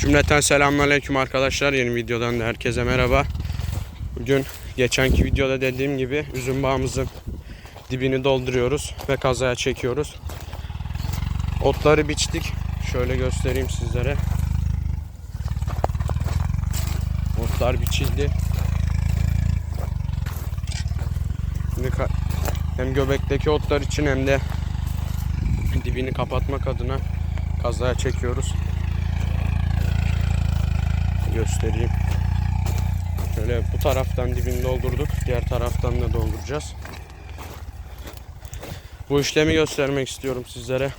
Cümleten selamünaleyküm arkadaşlar. Yeni videodan da herkese merhaba. Bugün geçenki videoda dediğim gibi üzüm bağımızın dibini dolduruyoruz ve kazaya çekiyoruz. Otları biçtik. Şöyle göstereyim sizlere. Otlar biçildi. Şimdi hem göbekteki otlar için hem de dibini kapatmak adına kazaya çekiyoruz. Göstereyim. Şöyle bu taraftan dibini doldurduk. Diğer taraftan da dolduracağız. Bu işlemi göstermek istiyorum sizlere.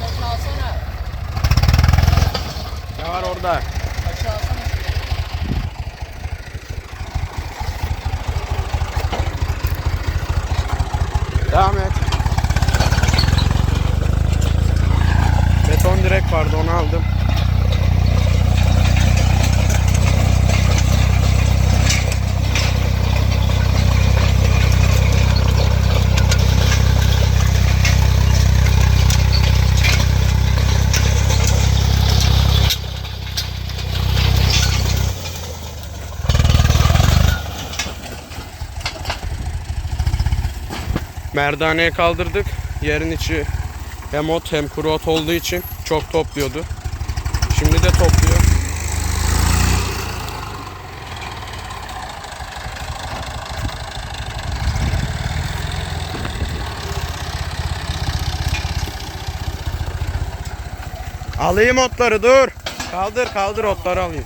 Taşı alsana. Ne var orada? Taşı alsana. Devam et. Beton direk vardı onu aldım. Merdaneye kaldırdık. Yerin içi hem ot hem kuru ot olduğu için çok topluyordu. Şimdi de topluyor. Alayım otları dur. Kaldır kaldır otları alayım.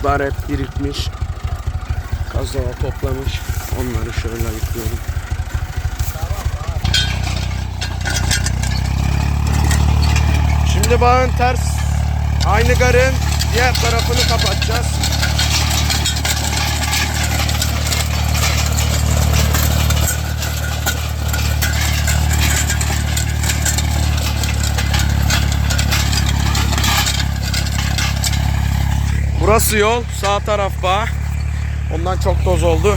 Otlar hep birikmiş. Kazaya toplamış. Onları şöyle ayıklıyorum. Şimdi bağın ters aynı garın diğer tarafını kapatacağız. Burası yol, sağ taraf bağ. Ondan çok toz oldu.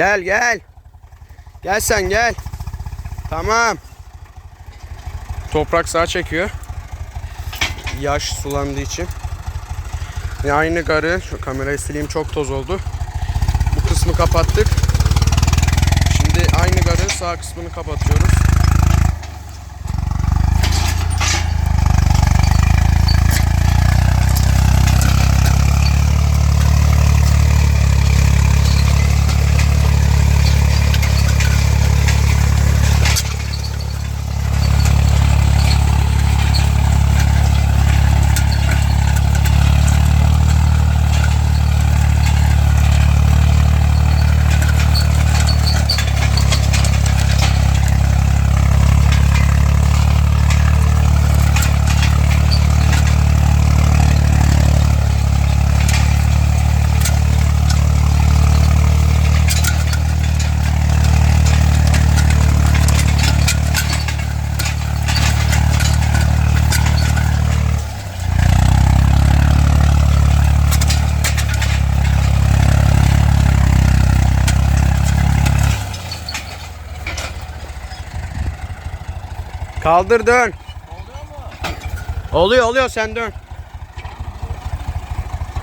Gel gel. Gel sen gel. Tamam. Toprak sağ çekiyor. Yaş sulandığı için. Ve aynı garı şu kamerayı sileyim çok toz oldu. Bu kısmı kapattık. Şimdi aynı garı sağ kısmını kapatıyoruz. Kaldır dön. Oluyor mu? Oluyor oluyor sen dön.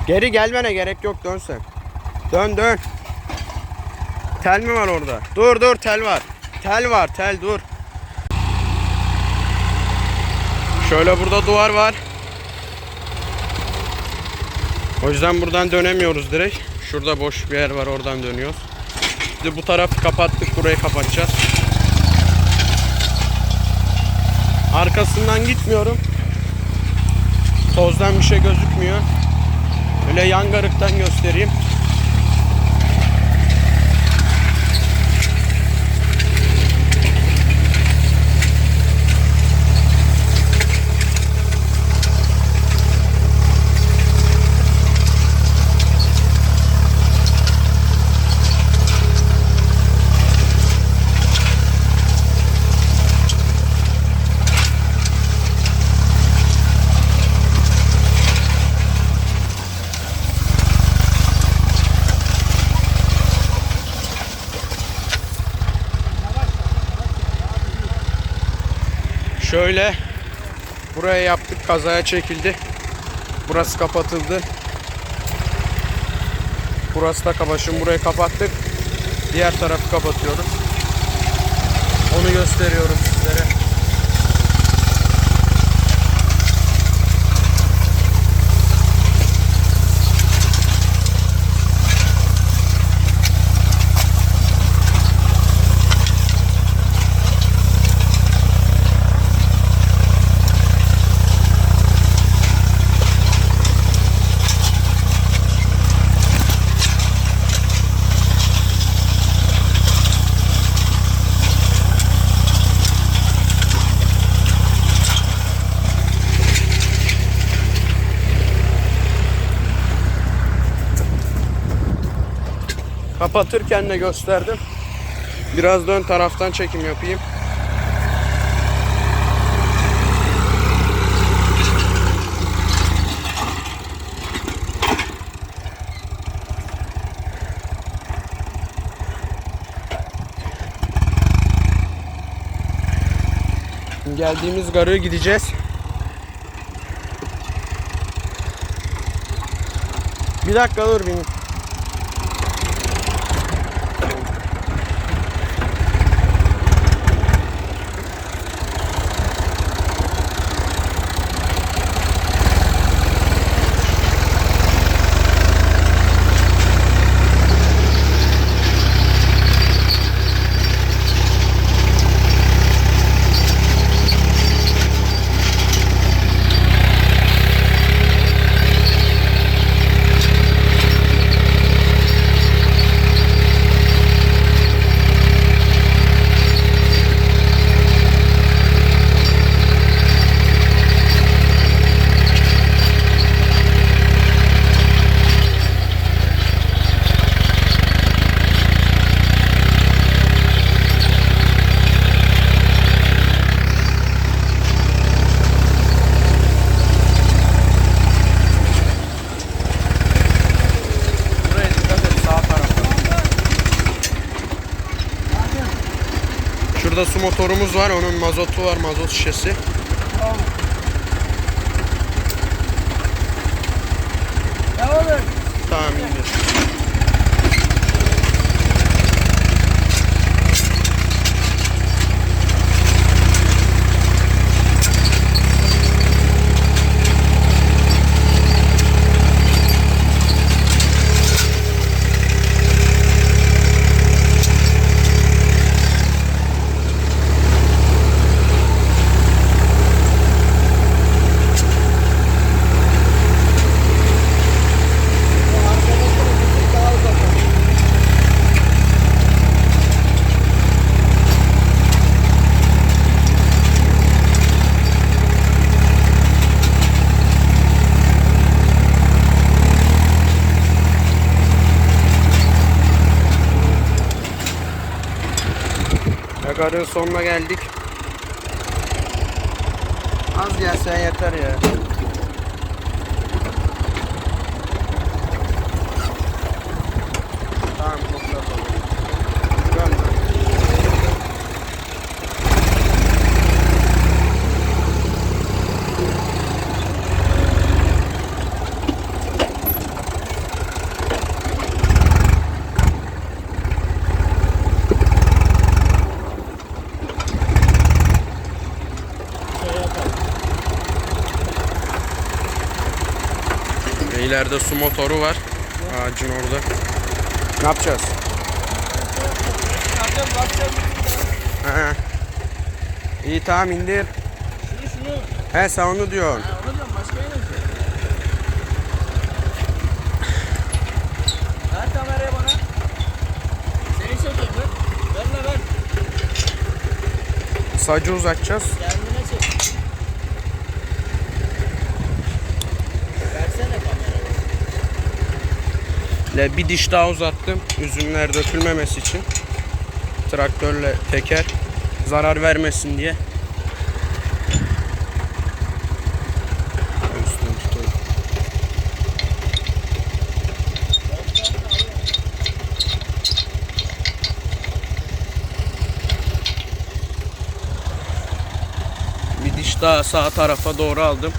Geri gelmene gerek yok dön sen. Dön dön. Tel mi var orada? Dur dur tel var. Tel var tel dur. Şöyle burada duvar var. O yüzden buradan dönemiyoruz direkt. Şurada boş bir yer var oradan dönüyoruz. Şimdi bu tarafı kapattık burayı kapatacağız. Arkasından gitmiyorum. Tozdan bir şey gözükmüyor. Öyle yangarıktan göstereyim. Şöyle buraya yaptık kazaya çekildi. Burası kapatıldı. Burası da kabaşın burayı kapattık. Diğer tarafı kapatıyoruz. Onu gösteriyorum sizlere. Kapatırken de gösterdim. Biraz da ön taraftan çekim yapayım. Geldiğimiz garıya gideceğiz. Bir dakika dur benim. Buraya dikkat et sağ tarafa. Şurada su motorumuz var. Onun mazotu var, mazot şişesi. Devam et. Tamam indir. Yakarın sonuna geldik. Az gelsen yeter ya. Tamam çok da dolu. Dön dön. İleride su motoru var. Ağacın orada. Ne yapacağız? He. İyi tamam indir. Şunu şunu. He sen onu diyorsun. Ha, onu diyorum başka yere? Ver kamerayı bana. Seni çekeyim ver. Ver ver. Sacı uzatacağız. Kendine Le bir diş daha uzattım. Üzümler dökülmemesi için. Traktörle teker zarar vermesin diye. Bir diş daha sağ tarafa doğru aldım.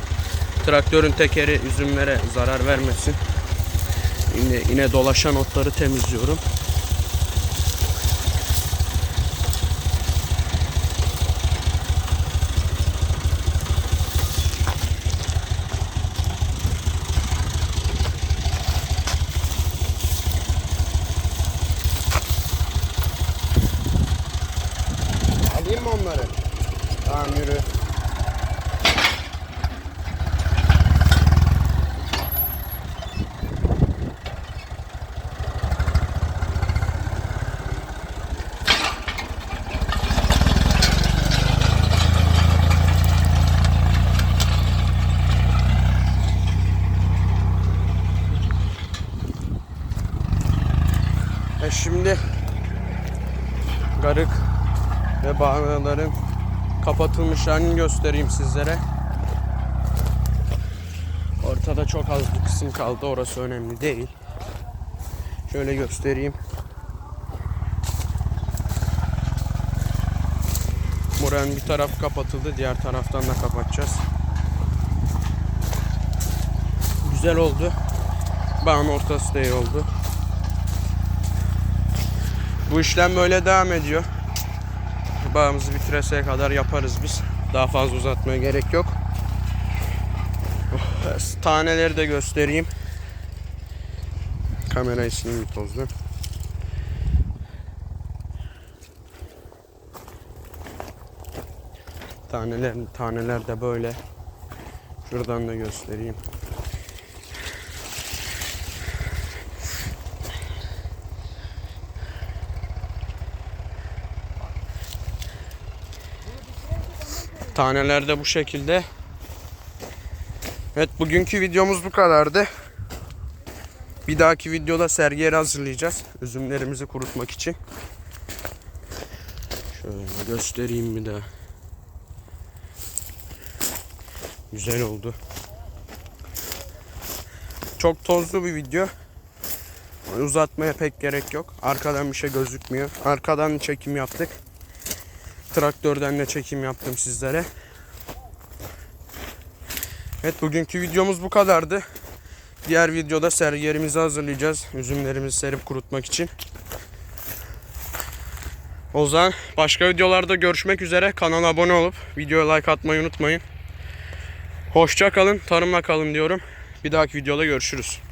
Traktörün tekeri üzümlere zarar vermesin. Yine, yine dolaşan otları temizliyorum. Alayım mı onları? Tamam yürü. E şimdi garık ve bağlaların kapatılmış halini göstereyim sizlere. Ortada çok az bir kısım kaldı. Orası önemli değil. Şöyle göstereyim. Buranın bir taraf kapatıldı. Diğer taraftan da kapatacağız. Güzel oldu. Bağın ortası da iyi oldu. Bu işlem böyle devam ediyor. Bağımızı bitireseye kadar yaparız biz. Daha fazla uzatmaya gerek yok. Oh, taneleri de göstereyim. Kamerayı sileyim tozlu. Taneler, taneler de böyle. Şuradan da göstereyim. Taneler de bu şekilde. Evet bugünkü videomuz bu kadardı. Bir dahaki videoda sergi yeri hazırlayacağız. Üzümlerimizi kurutmak için. Şöyle göstereyim bir daha. Güzel oldu. Çok tozlu bir video. Uzatmaya pek gerek yok. Arkadan bir şey gözükmüyor. Arkadan çekim yaptık. Traktörden de çekim yaptım sizlere. Evet bugünkü videomuz bu kadardı. Diğer videoda sergi yerimizi hazırlayacağız. Üzümlerimizi serip kurutmak için. O zaman başka videolarda görüşmek üzere. Kanala abone olup videoya like atmayı unutmayın. Hoşça kalın, tarımla kalın diyorum. Bir dahaki videoda görüşürüz.